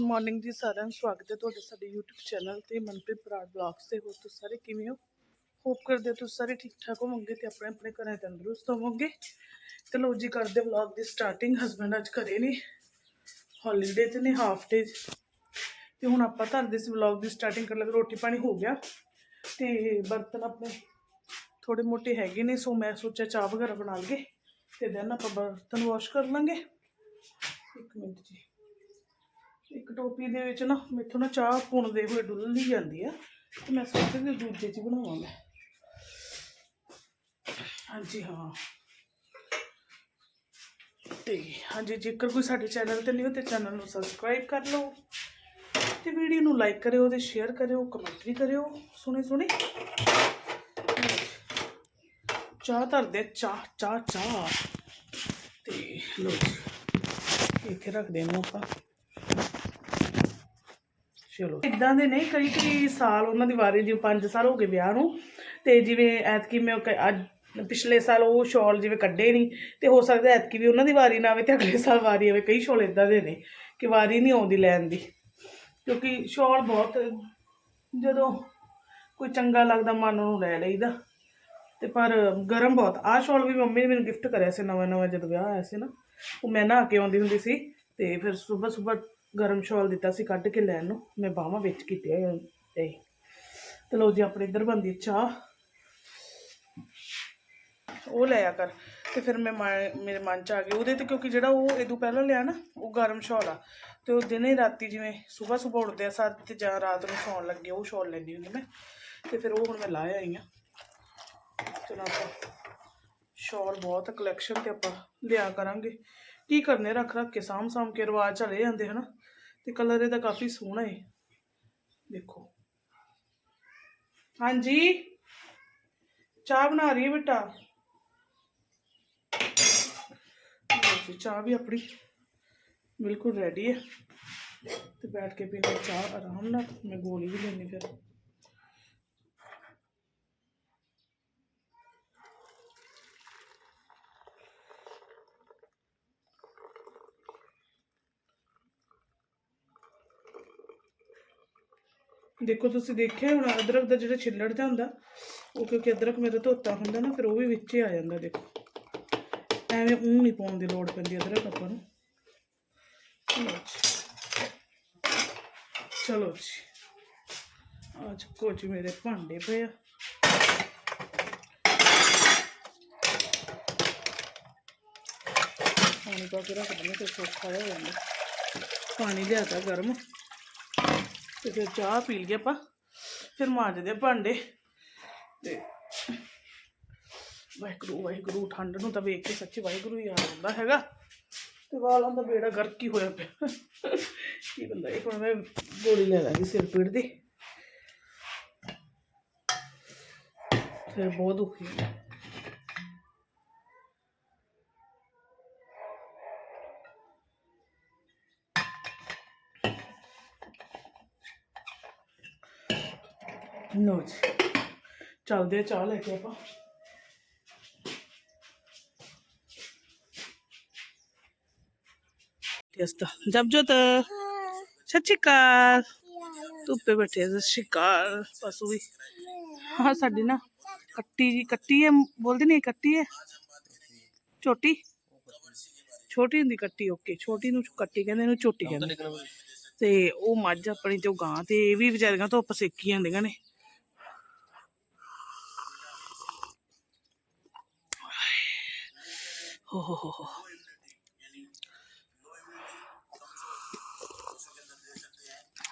Good morning ਜੀ ਸਾਰਿਆਂ ਨੂੰ ਸਵਾਗਤ ਹੈ ਤੁਹਾਡੇ ਸਾਡੇ YouTube ਚੈਨਲ ਤੇ ਮਨਪ੍ਰੀਤ ਬਰਾੜ ਬਲੌਗਸ ਤੇ। ਹੋ ਤੁਸੀਂ ਸਾਰੇ ਕਿਵੇਂ ਹੋ? ਹੋਪ ਕਰਦੇ ਹਾਂ ਤੁਸੀਂ ਸਾਰੇ ਠੀਕ ਠਾਕ ਹੋਵੋਗੇ ਤੇ ਆਪਣੇ ਆਪਣੇ ਘਰਾਂ ਤੰਦਰੁਸਤ ਹੋਵੋਗੇ। ਤੇ ਲੋ ਜੀ ਕਰਦੇ ਵਲੌਗ ਦੀ ਸਟਾਰਟਿੰਗ ਹਸਬੰਡ ਅੱਜ ਘਰੇ ਨਹੀਂ ਹੌਲੀਡੇ ਤੇ ਨੇ ਹਾਫ ਡੇ ਤੇ ਹੁਣ ਆਪਾਂ ਧਰਦੇ ਸੀ ਵਲੌਗ ਦੀ ਸਟਾਰਟਿੰਗ ਕਰਨ ਲੱਗੇ, ਰੋਟੀ ਪਾਣੀ ਹੋ ਗਿਆ। ਤੇ ਬਰਤਨ ਆਪਣੇ ਥੋੜੇ ਮੋਟੇ ਹੈਗੇ ਨੇ, ਸੋ ਮੈਂ ਸੋਚਿਆ ਚਾਹ ਵਗੈਰਾ ਬਣਾ ਲਈਏ। ਤੇ ਦੈਨ ਆਪਾਂ ਬਰਤਨ ਵਾਸ਼ ਕਰ ਲਾਂਗੇ। ਇੱਕ ਮਿੰਟ ਜੀ। ਇੱਕ ਟੋਪੀ ਦੇ ਵਿੱਚ ਨਾ ਮੇਥੋਂ ਨਾ ਚਾਹ ਪੁਣਦੇ ਹੋਏ ਡੁੱਲਦੀ ਜਾਂਦੀ ਆ ਤੇ ਮੈਂ ਸੋਚਿਆ ਕਿ ਦੂਜੇ 'ਚ ਹੀ ਬਣਾਵਾਂ ਮੈਂ। ਹਾਂਜੀ, ਹਾਂ। ਤੇ ਹਾਂਜੀ, ਜੇਕਰ ਕੋਈ ਸਾਡੇ ਚੈਨਲ ਤੇ ਨਹੀਂ ਹੋ ਤੇ ਚੈਨਲ ਨੂੰ ਸਬਸਕ੍ਰਾਈਬ ਕਰ ਲਓ ਤੇ ਵੀਡੀਓ ਨੂੰ ਲਾਈਕ ਕਰਿਓ ਤੇ ਸ਼ੇਅਰ ਕਰਿਓ, ਕਮੈਂਟ ਵੀ ਕਰਿਓ, ਸੁਣੇ ਸੋਹਣੇ ਚਾਹ ਧਰਦੇ ਚਾਹ ਚਾਹ ਚਾਹ। ਤੇ ਲੋ ਇੱਥੇ ਰੱਖਦੇ ਨੂੰ ਆਪਾਂ। ਚਲੋ। ਇਦਾਂ ਦੇ ਨਹੀਂ, ਕਈ ਕਈ ਸਾਲ ਉਹਨਾਂ ਦੀ ਵਾਰੀ ਜਿਵੇਂ 5 ਸਾਲ ਹੋ ਗਏ ਵਿਆਹ ਨੂੰ। ਤੇ ਜਿਵੇਂ ਐਤਕੀ ਮੈਂ ਉਹ ਕ- ਅੱਜ ਪਿਛਲੇ ਸਾਲ ਉਹ ਸ਼ਾਲ ਜਿਵੇਂ ਕੱਢੇ ਨਹੀਂ ਤੇ ਹੋ ਸਕਦਾ ਐਤਕੀ ਵੀ ਉਹਨਾਂ ਦੀ ਵਾਰੀ ਨਾ ਆਵੇ ਤੇ ਅਗਲੇ ਸਾਲ ਵਾਰੀ ਆਵੇ। ਕਈ ਸ਼ਾਲ ਇਦਾਂ ਦੇ ਨੇ ਕਿ ਵਾਰੀ ਨਹੀਂ ਆਉਂਦੀ ਲੈਣ ਦੀ। ਕਿਉਂਕਿ ਸ਼ਾਲ ਬਹੁਤ, ਜਦੋਂ ਕੋਈ ਚੰਗਾ ਲੱਗਦਾ ਮਨ ਨੂੰ ਲੈ ਲਈਦਾ। ਤੇ ਪਰ ਗਰਮ ਬਹੁਤ। ਆਹ ਸ਼ਾਲ ਵੀ ਮੰਮੀ ਨੇ ਮੈਨੂੰ ਗਿਫਟ ਕਰਿਆ ਸੀ ਨਵਾਂ ਨਵਾਂ ਜਦੋਂ ਵਿਆਹ ਆਇਆ ਸੀ ਨਾ। ਉਹ ਮੈਂ ਨਹਾ ਕੇ ਆਉਂਦੀ ਹੁੰਦੀ ਸੀ, ਤੇ ਫਿਰ ਸਵੇਰ ਸਵੇਰ ਗਰਮ ਸ਼ਾਲ ਦਿੱਤਾ ਸੀ ਕੱਢ ਕੇ ਲੈਣ ਨੂੰ। ਮੈਂ ਬਾਹਾਂ ਵਿੱਚ ਕੀਤੇ ਹੋਏ ਤੇ ਤੇ ਲੋ ਜੀ, ਆਪਣੇ ਇੱਧਰ ਬੰਦੀ ਚਾਹ। ਉਹ ਲਿਆ ਕਰ। ਤੇ ਫਿਰ ਮੈਂ ਮਨ- ਮੇਰੇ ਮਨ ਚ ਆ ਗਿਆ ਉਹਦੇ ਤੇ ਕਿਉਂਕਿ ਜਿਹੜਾ ਉਹ ਇਦੋਂ ਪਹਿਲਾਂ ਲਿਆ ਨਾ, ਉਹ ਗਰਮ ਸ਼ਾਲ ਆ। ਤੇ ਉਹ ਦਿਨੇ ਰਾਤੀ ਜਿਵੇਂ ਸਵੇਰ ਸਵੇਰ ਉੱਠਦੇ ਆ ਸਾਰ ਤੇ ਜਾਂ ਰਾਤ ਨੂੰ ਸੌਣ ਲੱਗੇ, ਉਹ ਸ਼ਾਲ ਲੈਂਦੀ ਹੁੰਦੀ ਮੈਂ। ਤੇ ਫਿਰ ਉਹ ਹੁਣ ਮੈਂ ਲਾਇਆ ਆਈ ਆ। ਚਲੋ ਆਪਾਂ ਸ਼ਾਲ ਬਹੁਤ ਕਲੈਕਸ਼ਨ ਤੇ ਆਪਾਂ ਲਿਆ ਕਰਾਂਗੇ। ਕੀ ਕਰਨੇ ਰੱਖ ਰੱਖ ਕੇ ਸਾਂਭ ਸਾਂਭ ਕੇ, ਰਿਵਾਜ ਚਲੇ ਜਾਂਦੇ ਹਨਾ? ਤੇ ਕਲਰ ਇਹਦਾ ਕਾਫੀ ਸੋਹਣਾ ਹੈ ਦੇਖੋ। ਹਾਂਜੀ। ਚਾਹ ਬਣਾ ਰਹੀ ਹੈ ਬੇਟਾ। ਚਾਹ ਵੀ ਆਪਣੀ ਬਿਲਕੁਲ ਰੈਡੀ ਹੈ ਤੇ ਬੈਠ ਕੇ ਪੀਣਾ ਚਾਹ ਆਰਾਮ ਨਾਲ। ਮੈਂ ਗੋਲੀ ਵੀ ਲੈਣੀ ਫਿਰ। ਦੇਖੋ ਤੁਸੀਂ ਦੇਖਿਆ ਹੁਣ, ਅਦਰਕ ਦਾ ਜਿਹੜਾ ਛਿੱਲੜ ਜਿਹਾ ਹੁੰਦਾ, ਉਹ ਕਿਉਂਕਿ ਅਦਰਕ ਮੇਰਾ ਧੋਤਾ ਹੁੰਦਾ ਨਾ, ਫਿਰ ਉਹ ਵੀ ਵਿੱਚ ਆ ਜਾਂਦਾ ਦੇਖੋ। ਐਵੇਂ ਉਹ ਨਹੀਂ ਪਾਉਣ ਦੀ ਲੋੜ ਪੈਂਦੀ ਅਦਰਕ ਆਪਾਂ ਨੂੰ। ਚਲੋ ਜੀ। ਅੱਜ ਕੁਝ ਮੇਰੇ ਭਾਂਡੇ ਪਏ ਆ। ਪਾਣੀ ਪਾ ਕੇ ਰੱਖ ਦਿੰਦੇ ਤੇ ਸੌਖਾ ਹੋ ਜਾਂਦਾ। ਪਾਣੀ ਲਿਆਤਾ ਗਰਮ। ਤੇ ਫਿਰ ਚਾਹ ਪੀ ਲਈਏ ਆਪਾਂ। ਫਿਰ ਮਾਂਜਦੇ ਭਾਂਡੇ। ਤੇ ਵਾਹਿਗੁਰੂ ਵਾਹਿਗੁਰੂ, ਠੰਡ ਨੂੰ ਤਾਂ ਵੇਖ ਕੇ ਸੱਚੀ ਵਾਹਿਗੁਰੂ ਹੀ ਯਾਦ ਆਉਂਦਾ ਹੈਗਾ। ਤੇ ਵਾਲਾਂ ਦਾ ਬੇੜਾ ਗਰਕ ਹੀ ਹੋਇਆ ਪਿਆ। ਕੀ ਬੰਦਾ ਇੱਕ ਹੁਣ ਮੈਂ ਗੋਲੀ ਲੈ ਲਾਂਗੀ ਸਿਰ ਪੀੜ ਦੀ। ਫਿਰ ਬਹੁਤ ਦੁਖੀ। ਹੈ ਲੋ ਜੀ। ਚੱਲਦੇ ਆ ਚਾਹ ਲੈ ਕੇ ਆਪਾਂ। ਟੈਸਟ ਜਬ ਸਤਿ ਸ਼੍ਰੀ ਅਕਾਲ। ਧੁੱਪੇ ਬੈਠੇ ਸਤਿ ਸ਼੍ਰੀ ਅਕਾਲ। ਪਸ਼ੂ ਵੀ। ਹਾਂ, ਸਾਡੀ ਨਾ ਕੱਟੀ ਜੀ, ਕੱਟੀ ਹੈ, ਬੋਲਦੇ ਨਹੀਂ, ਕੱਟੀ ਹੈ। ਛੋਟੀ। ਛੋਟੀ ਹੁੰਦੀ ਕੱਟੀ, ਓਕੇ। ਛੋਟੀ ਨੂੰ ਕੱਟੀ ਕਹਿੰਦੇ, ਇਹਨੂੰ ਝੋਟੀ ਕਹਿੰਦੇ। ਤੇ ਉਹ ਮੱਝ ਆਪਣੀ ਜੋ ਗਾਂ ਤੇ ਇਹ ਵੀ ਵਿਚਾਰੀਆਂ ਧੁੱਪ ਸੇਕੀ ਜਾਂਦੀਆਂ ਨੇ। ਹੋ ਹੋ ਹੋ ਹੋ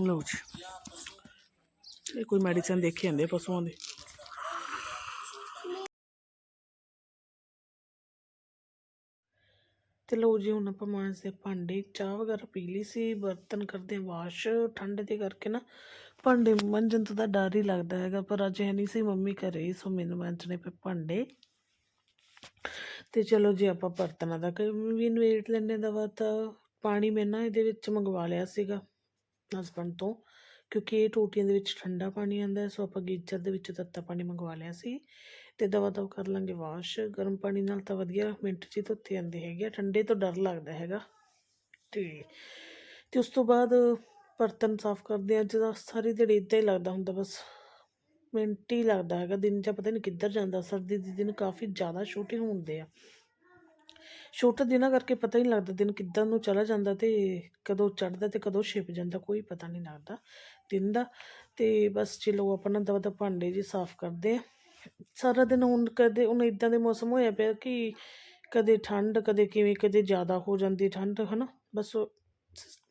ਲਓ ਜੀ ਇਹ ਕੋਈ ਮੈਡੀਸਨ ਦੇਖੇ ਜਾਂਦੇ ਪਸ਼ੂਆਂ ਦੇ ਤੇ ਲਓ ਜੀ ਹੁਣ ਆਪਾਂ ਮਾਂਜਦੇ ਭਾਂਡੇ ਚਾਹ ਵਗੈਰਾ ਪੀ ਲਈ ਸੀ ਬਰਤਨ ਕਰਦੇ ਵਾਸ਼ ਠੰਡ ਦੇ ਕਰਕੇ ਨਾ ਭਾਂਡੇ ਮਾਂਜਣ ਤੋਂ ਤਾਂ ਡਰ ਹੀ ਲੱਗਦਾ ਹੈਗਾ ਪਰ ਅੱਜ ਹੈ ਨਹੀਂ ਸੀ ਮੰਮੀ ਘਰੇ ਸੋ ਮੈਨੂੰ ਮਾਂਜਣੇ ਪਏ ਭਾਂਡੇ ਅਤੇ ਚਲੋ ਜੇ ਆਪਾਂ ਬਰਤਨਾਂ ਦਾ ਕ- ਵੀ ਨਵੇੜ ਲੈਣੇ ਦਾ ਤਾਂ ਪਾਣੀ ਮੈਂ ਨਾ ਇਹਦੇ ਵਿੱਚ ਮੰਗਵਾ ਲਿਆ ਸੀਗਾ ਹਸਬੈਂਡ ਤੋਂ ਕਿਉਂਕਿ ਇਹ ਟੂਟੀਆਂ ਦੇ ਵਿੱਚ ਠੰਡਾ ਪਾਣੀ ਆਉਂਦਾ ਸੋ ਆਪਾਂ ਗੀਜ਼ਰ ਦੇ ਵਿੱਚ ਤੱਤਾ ਪਾਣੀ ਮੰਗਵਾ ਲਿਆ ਸੀ ਅਤੇ ਦਵਾ ਦਵ ਕਰ ਲਾਂਗੇ ਵਾਸ਼ ਗਰਮ ਪਾਣੀ ਨਾਲ ਤਾਂ ਵਧੀਆ ਮਿੰਟ 'ਚ ਹੀ ਧੋਤੇ ਜਾਂਦੇ ਹੈਗੇ ਆ, ਠੰਡੇ ਤੋਂ ਡਰ ਲੱਗਦਾ ਹੈਗਾ। ਅਤੇ ਤੇ ਉਸ ਤੋਂ ਬਾਅਦ ਬਰਤਨ ਸਾਫ਼ ਕਰਦੇ ਅੱਜ ਦਾ ਸਾਰੀ ਦਿਹਾੜੀ ਇੱਦਾਂ ਹੀ ਲੱਗਦਾ ਹੁੰਦਾ ਬਸ। ਮਿੰਟ ਹੀ ਲੱਗਦਾ ਹੈਗਾ, ਦਿਨ ਜਾਂ ਪਤਾ ਨਹੀਂ ਕਿੱਧਰ ਜਾਂਦਾ, ਸਰਦੀ ਦੇ ਦਿਨ ਕਾਫੀ ਜ਼ਿਆਦਾ ਛੋਟੇ ਹੁੰਦੇ ਆ। ਛੋਟੇ ਦਿਨਾਂ ਕਰਕੇ ਪਤਾ ਹੀ ਨਹੀਂ ਲੱਗਦਾ ਦਿਨ ਕਿੱਦਾਂ ਨੂੰ ਚਲਾ ਜਾਂਦਾ ਤੇ ਕਦੋਂ ਚੜ੍ਹਦਾ ਤੇ ਕਦੋਂ ਛਿਪ ਜਾਂਦਾ, ਕੋਈ ਪਤਾ ਨਹੀਂ ਲੱਗਦਾ ਦਿਨ ਦਾ। ਤੇ ਬਸ ਚਲੋ ਆਪਣਾ ਦਵਾ ਦਾ ਭਾਂਡੇ ਜੀ ਸਾਫ਼ ਕਰਦੇ ਆ। ਸਾਰਾ ਦਿਨ ਹੁਣ ਕਦੇ, ਹੁਣ ਇਦਾਂ ਦੇ ਮੌਸਮ ਹੋਇਆ ਪਿਆ ਕਿ ਕਦੇ ਠੰਡ, ਕਦੇ ਕਿਵੇਂ, ਕਦੇ ਜ਼ਿਆਦਾ ਹੋ ਜਾਂਦੀ ਠੰਡ, ਹਨਾ? ਬਸ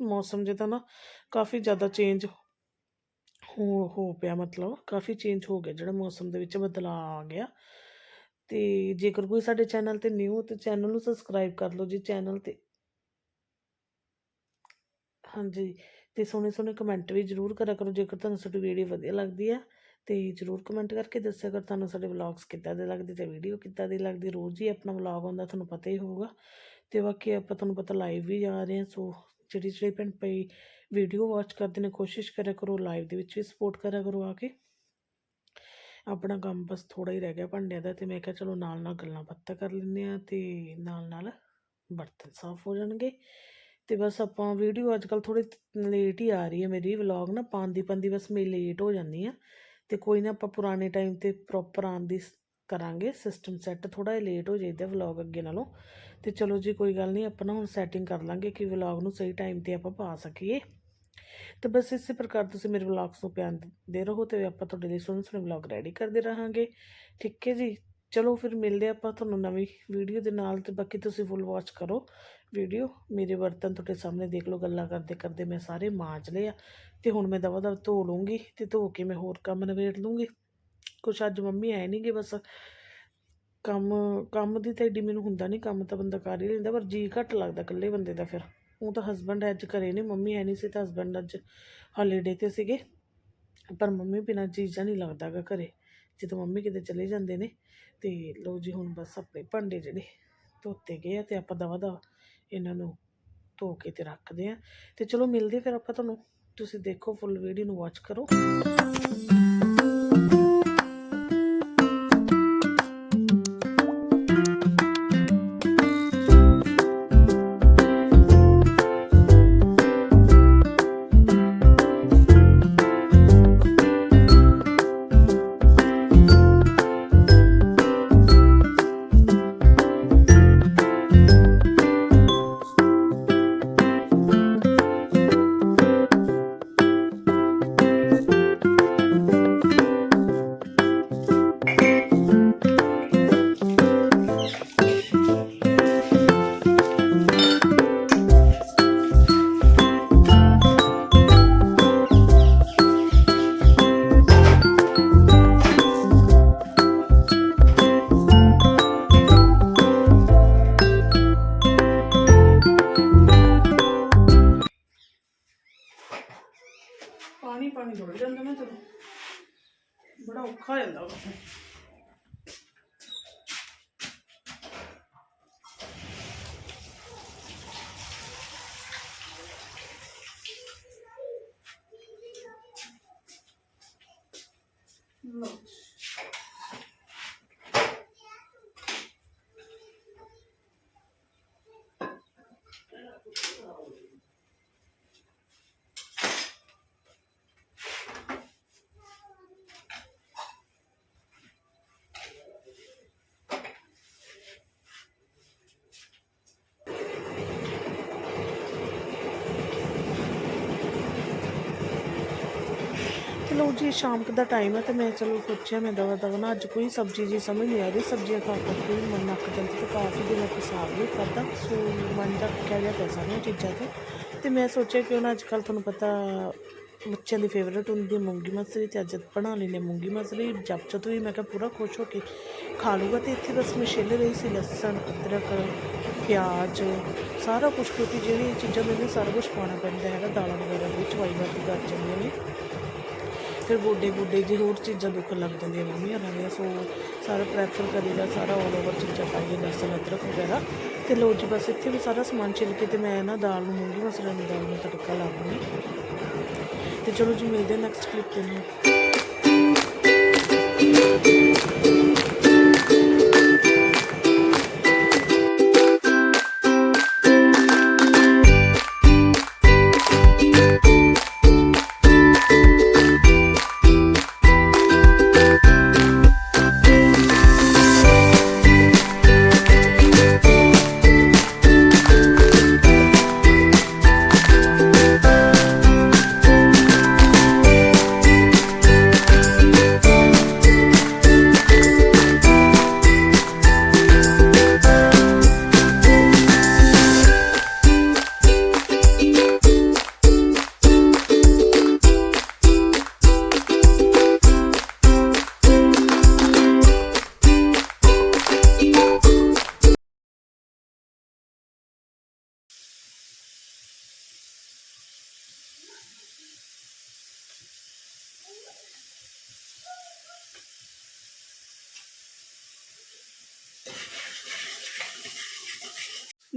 ਮੌਸਮ ਜਿਹਾ ਤਾਂ ਨਾ ਕਾਫੀ ਜ਼ਿਆਦਾ ਚੇਂਜ ਹੋ ਹੋ ਪਿਆ ਮਤਲਬ, ਕਾਫੀ ਚੇਂਜ ਹੋ ਗਿਆ ਜਿਹੜਾ ਮੌਸਮ ਦੇ ਵਿੱਚ ਬਦਲਾਅ ਆ ਗਿਆ। ਤੇ ਜੇਕਰ ਕੋਈ ਸਾਡੇ ਚੈਨਲ ਤੇ ਨਿਊ ਤੇ ਚੈਨਲ ਨੂੰ ਸਬਸਕ੍ਰਾਈਬ ਕਰ ਲਓ ਜੀ ਚੈਨਲ ਤੇ। ਹਾਂਜੀ, ਤੇ ਸੋਹਣੇ ਸੋਹਣੇ ਕਮੈਂਟ ਵੀ ਜ਼ਰੂਰ ਕਰਿਆ ਕਰੋ, ਜੇਕਰ ਤੁਹਾਨੂੰ ਸਾਡੀ ਵੀਡੀਓ ਵਧੀਆ ਲੱਗਦੀ ਆ, ਤੇ ਜ਼ਰੂਰ ਕਮੈਂਟ ਕਰਕੇ ਦੱਸਿਆ ਕਰ ਤੁਹਾਨੂੰ ਸਾਡੇ ਵਲੌਗਸ ਕਿੱਦਾਂ ਦੇ ਲੱਗਦੇ ਤੇ ਵੀਡੀਓ ਕਿੱਦਾਂ ਦੀ ਲੱਗਦੀ, ਰੋਜ਼ ਹੀ ਆਪਣਾ ਵਲੌਗ ਆਉਂਦਾ, ਤੁਹਾਨੂੰ ਪਤਾ ਹੀ ਹੋਊਗਾ। ਤੇ ਬਾਕੀ ਆਪਾਂ, ਤੁਹਾਨੂੰ ਪਤਾ ਲਾਈਵ ਵੀ ਜਾ ਰਹੇ ਹਾਂ ਸੋ ਜਿਹੜੀ ਜਿਹੜੀ ਭੈਣ ਪਈ ਵੀਡੀਓ ਵਾਚ ਕਰਦੇ ਨੇ, ਕੋਸ਼ਿਸ਼ ਕਰਿਆ ਕਰੋ ਲਾਈਵ ਦੇ ਵਿੱਚ ਵੀ ਸਪੋਰਟ ਕਰਿਆ ਕਰੋ ਆ ਕੇ। ਆਪਣਾ ਕੰਮ ਬਸ ਥੋੜਾ ਹੀ ਰਹਿ ਗਿਆ ਭਾਂਡਿਆਂ ਦਾ ਤੇ ਮੈਂ ਕਿਹਾ ਚਲੋ ਨਾਲ ਨਾਲ ਗੱਲਾਂ ਬਾਤਾਂ ਕਰ ਲੈਂਦੇ ਆ ਤੇ ਨਾਲ ਨਾਲ ਬਰਤਨ ਸਾਫ਼ ਹੋ ਜਾਣਗੇ। ਤੇ ਬਸ ਆਪਾਂ ਵੀਡੀਓ ਅੱਜ ਕੱਲ ਥੋੜੀ ਲੇਟ ਹੀ ਆ ਰਹੀ ਹੈ ਮੇਰੀ ਵਲੌਗ ਨਾ ਪਾਉਂਦੀ ਪੰਦੀ ਬਸ ਮੇਰੀ ਲੇਟ ਹੋ ਜਾਂਦੀ ਆ ਤੇ ਕੋਈ ਨਾ ਆਪਾਂ ਪੁਰਾਣੇ ਟਾਈਮ ਤੇ ਪ੍ਰੋਪਰ ਆਉਣ ਦੀ ਕਰਾਂਗੇ ਸਿਸਟਮ ਸੈੱਟ ਥੋੜਾ ਜਿਹਾ ਲੇਟ ਹੋ ਜਾਈਦਾ ਵਲੌਗ ਅੱਗੇ ਨਾਲੋਂ। ਤੇ ਚਲੋ ਜੀ ਕੋਈ ਗੱਲ ਨਹੀਂ, ਆਪਾਂ ਨਾ ਹੁਣ ਸੈਟਿੰਗ ਕਰ ਲਾਂਗੇ ਕਿ ਵਲੌਗ ਨੂੰ ਸਹੀ ਟਾਈਮ ਤੇ ਆਪਾਂ ਪਾ ਸਕੀਏ। ਤੇ ਬਸ ਇਸੇ ਪ੍ਰਕਾਰ ਤੁਸੀਂ ਮੇਰੇ ਵਲੌਗਸ ਨੂੰ ਪਿਆਰ ਦੇ ਰਹੋ ਤੇ ਆਪਾਂ ਤੁਹਾਡੇ ਲਈ ਸੋਹਣੇ ਸੋਹਣੇ ਵਲੌਗ ਰੈਡੀ ਕਰਦੇ ਰਹਾਂਗੇ। ਠੀਕ ਹੈ ਜੀ? ਚਲੋ ਫਿਰ ਮਿਲਦੇ ਆਪਾਂ ਤੁਹਾਨੂੰ ਨਵੀਂ ਵੀਡੀਓ ਦੇ ਨਾਲ ਤੇ ਬਾਕੀ ਤੁਸੀਂ ਫੁੱਲ ਵਾਚ ਕਰੋ ਵੀਡੀਓ ਮੇਰੇ ਬਰਤਨ ਤੁਹਾਡੇ ਸਾਹਮਣੇ ਦੇਖ ਲਓ ਗੱਲਾਂ ਕਰਦੇ ਕਰਦੇ ਮੈਂ ਸਾਰੇ ਮਾਂਜ ਲਏ ਆ ਤੇ ਹੁਣ ਮੈਂ ਦਵਾ ਦਵਾ ਧੋ ਲੂੰਗੀ ਤੇ ਧੋ ਕੇ ਮੈਂ ਹੋਰ ਕੰਮ ਨਵੇੜ ਲੂੰਗੀ। ਕੁਛ ਅੱਜ ਮੰਮੀ ਆਏ ਨਹੀਂਗੇ ਬਸ। ਕੰਮ ਕੰਮ ਦੀ ਤਾਂ ਏਡੀ ਮੈਨੂੰ ਹੁੰਦਾ ਨਹੀਂ ਕੰਮ ਤਾਂ ਬੰਦਾ ਕਰ ਹੀ ਲੈਂਦਾ ਪਰ ਜੀ ਘੱਟ ਲੱਗਦਾ ਇਕੱਲੇ ਬੰਦੇ ਦਾ ਫਿਰ। ਉਹ ਤਾਂ ਹਸਬੰਡ ਅੱਜ ਘਰੇ ਨੇ ਮੰਮੀ ਐ ਨਹੀਂ ਸੀ ਤਾਂ ਹਸਬੰਡ ਅੱਜ ਹੌਲੀਡੇ ਤੇ ਸੀਗੇ। ਪਰ ਮੰਮੀ ਬਿਨਾਂ ਚੀਜ਼ਾਂ ਨਹੀਂ ਲੱਗਦਾਗਾ ਘਰੇ। ਜਦੋਂ ਮੰਮੀ ਕਿਤੇ ਚਲੇ ਜਾਂਦੇ ਨੇ, ਤੇ ਲੋ ਜੀ ਹੁਣ ਬਸ ਆਪਣੇ ਭਾਂਡੇ ਜਿਹੜੇ ਧੋਤੇ ਗਏ ਆ ਤੇ ਆਪਾਂ ਦਵਾ ਦਵਾ ਇਹਨਾਂ ਨੂੰ ਧੋ ਕੇ ਤੇ ਰੱਖਦੇ ਆ। ਤੇ ਚਲੋ ਮਿਲਦੇ ਫਿਰ ਆਪਾਂ ਤੁਹਾਨੂੰ। ਤੁਸੀਂ ਦੇਖੋ ਫੁੱਲ ਵੀਡੀਓ ਨੂੰ ਵਾਚ ਕਰੋ। ਬੜਾ ਔਖਾ ਹੋ ਜਾਂਦਾ ਵਾ। ਲਓ ਜੀ। ਚਲੋ ਸ਼ਾਮ ਦਾ ਟਾਈਮ ਹੈ ਤੇ ਮੈਂ ਚਲੋ ਸੋਚਿਆ ਮੈਂ ਦਵਾ ਦਵਾ ਨਾ, ਅੱਜ ਕੋਈ ਸਬਜ਼ੀ ਜੀ ਸਮਝ ਨਹੀਂ ਆ ਰਹੀ, ਸਬਜ਼ੀਆਂ ਖਾ ਖਾ ਕੇ ਵੀ ਮਨ ਨੱਕ ਜਾਂਦੀ ਤੇ ਕਾਫੀ ਦਿਨ ਤੋਂ ਸਾਗ ਨਹੀਂ ਖਾਧਾ, ਸੋ ਮਨ ਦਾ ਕਹਿ ਜਾ ਪੈ ਸਾਰੀਆਂ ਚੀਜ਼ਾਂ ਤੇ ਤੇ ਮੈਂ ਸੋਚਿਆ ਕਿ ਉਹਨਾਂ ਅੱਜ ਕੱਲ੍ਹ ਤੁਹਾਨੂੰ ਪਤਾ ਬੱਚਿਆਂ ਦੀ ਫੇਵਰੇਟ ਹੁੰਦੀ ਹੈ ਮੂੰਗੀ ਮਸਰੀ ਤੇ ਅੱਜ ਬਣਾ ਲਈ ਨੇ ਮੂੰਗੀ ਮਸਰੀ, ਜਬ ਜਦ ਵੀ ਮੈਂ ਕਿਹਾ ਪੂਰਾ ਖੁਸ਼ ਹੋ ਕੇ ਖਾ ਲੂਗਾ ਤੇ ਇੱਥੇ ਬਸ ਮੈਂ ਛਿੱਲ ਰਹੀ ਸੀ ਲਸਣ, ਅਦਰਕ, ਪਿਆਜ਼, ਸਾਰਾ ਕੁਝ ਕਿਉਂਕਿ ਜਿਹੜੀ ਚੀਜ਼ਾਂ ਮੈਨੂੰ ਸਾਰਾ ਕੁਝ ਪਾਉਣਾ ਪੈਂਦਾ ਹੈਗਾ, ਦਾਲਾਂ ਵਗੈਰਾ ਦੇ ਚਵਾਈ ਵਾਈ ਕਰ ਜਾਂਦੀਆਂ ਨੇ ਫਿਰ ਗੋਡੇ ਗੋਡੇ ਜੀ ਹੋਰ ਚੀਜ਼ਾਂ ਦੁੱਖ ਲੱਗ ਜਾਂਦੀਆਂ ਮੰਮੀ ਹੋਰਾਂ ਦੀਆਂ, ਸੋ ਸਾਰਾ ਪ੍ਰੈਫਰ ਕਰੀਦਾ, ਸਾਰਾ ਆਲ ਓਵਰ ਚੀਜ਼ਾਂ ਪਾਈਏ ਲਸਣ, ਅਦਰਕ ਵਗੈਰਾ। ਤੇ ਲੋ ਜੀ, ਬਸ ਇੱਥੇ ਵੀ ਸਾਰਾ ਸਮਾਨ ਛਿੱਲ ਕੇ ਤੇ ਮੈਂ ਨਾ ਦਾਲ ਨੂੰ ਮੂੰਗੀ ਮਸਰਾਂ ਦੀ ਦਾਲ ਨੂੰ ਤੜਕਾ ਲਾ ਦੂੰਗੀ। ਤੇ ਚਲੋ ਜੀ, ਮਿਲਦੇ ਨੈਕਸਟ ਕਲਿੱਪ ਦੇ ਨਾਲ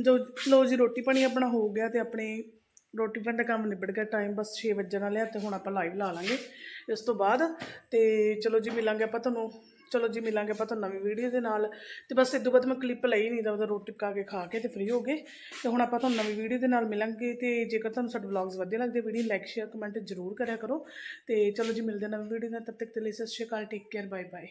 ਜੋ ਲੋ ਜੀ ਰੋਟੀ ਪਾਣੀ ਆਪਣਾ ਹੋ ਗਿਆ ਤੇ ਆਪਣੇ ਰੋਟੀ ਪਾਣੀ ਦਾ ਕੰਮ ਨਿਬੜ ਗਿਆ ਟਾਈਮ ਬਸ 6 ਵਜਣ ਵਾਲਿਆ ਤੇ ਹੁਣ ਆਪਾਂ ਲਾਈਵ ਲਾ ਲਾਂਗੇ। ਇਸ ਤੋਂ ਬਾਅਦ ਤੇ ਚਲੋ ਜੀ ਮਿਲਾਂਗੇ ਆਪਾਂ ਤੁਹਾਨੂੰ, ਚਲੋ ਜੀ ਮਿਲਾਂਗੇ ਆਪਾਂ ਤੁਹਾਨੂੰ ਨਵੀਂ ਵੀਡੀਓ ਦੇ ਨਾਲ। ਤੇ ਬਸ ਇਦੋਂ ਬਾਅਦ ਮੈਂ ਕਲਿੱਪ ਲਈ ਨਹੀਂ ਤਾਂ ਉਹਦਾ ਰੋਟੀ ਪਕਾ ਕੇ ਖਾ ਕੇ ਤੇ ਫ੍ਰੀ ਹੋ ਗਏ। ਤੇ ਹੁਣ ਆਪਾਂ ਤੁਹਾਨੂੰ ਨਵੀਂ ਵੀਡੀਓ ਦੇ ਨਾਲ ਮਿਲਾਂਗੇ ਤੇ ਜੇਕਰ ਤੁਹਾਨੂੰ ਸਾਡੇ ਵਲੌਗਸ ਵਧੀਆ ਲੱਗਦੇ ਵੀਡੀਓ ਲਾਈਕ ਸ਼ੇਅਰ ਕਮੈਂਟ ਜ਼ਰੂਰ ਕਰਿਆ ਕਰੋ। ਤੇ ਚਲੋ ਜੀ ਮਿਲਦੇ ਹਾਂ ਨਵੀਂ ਵੀਡੀਓ ਨਾਲ ਤਬ ਤੱਕ ਦੇ ਲਈ ਸਤਿ ਸ਼੍ਰੀ ਅਕਾਲ ਟੇਕ ਕੇਅਰ ਬਾਏ ਬਾਏ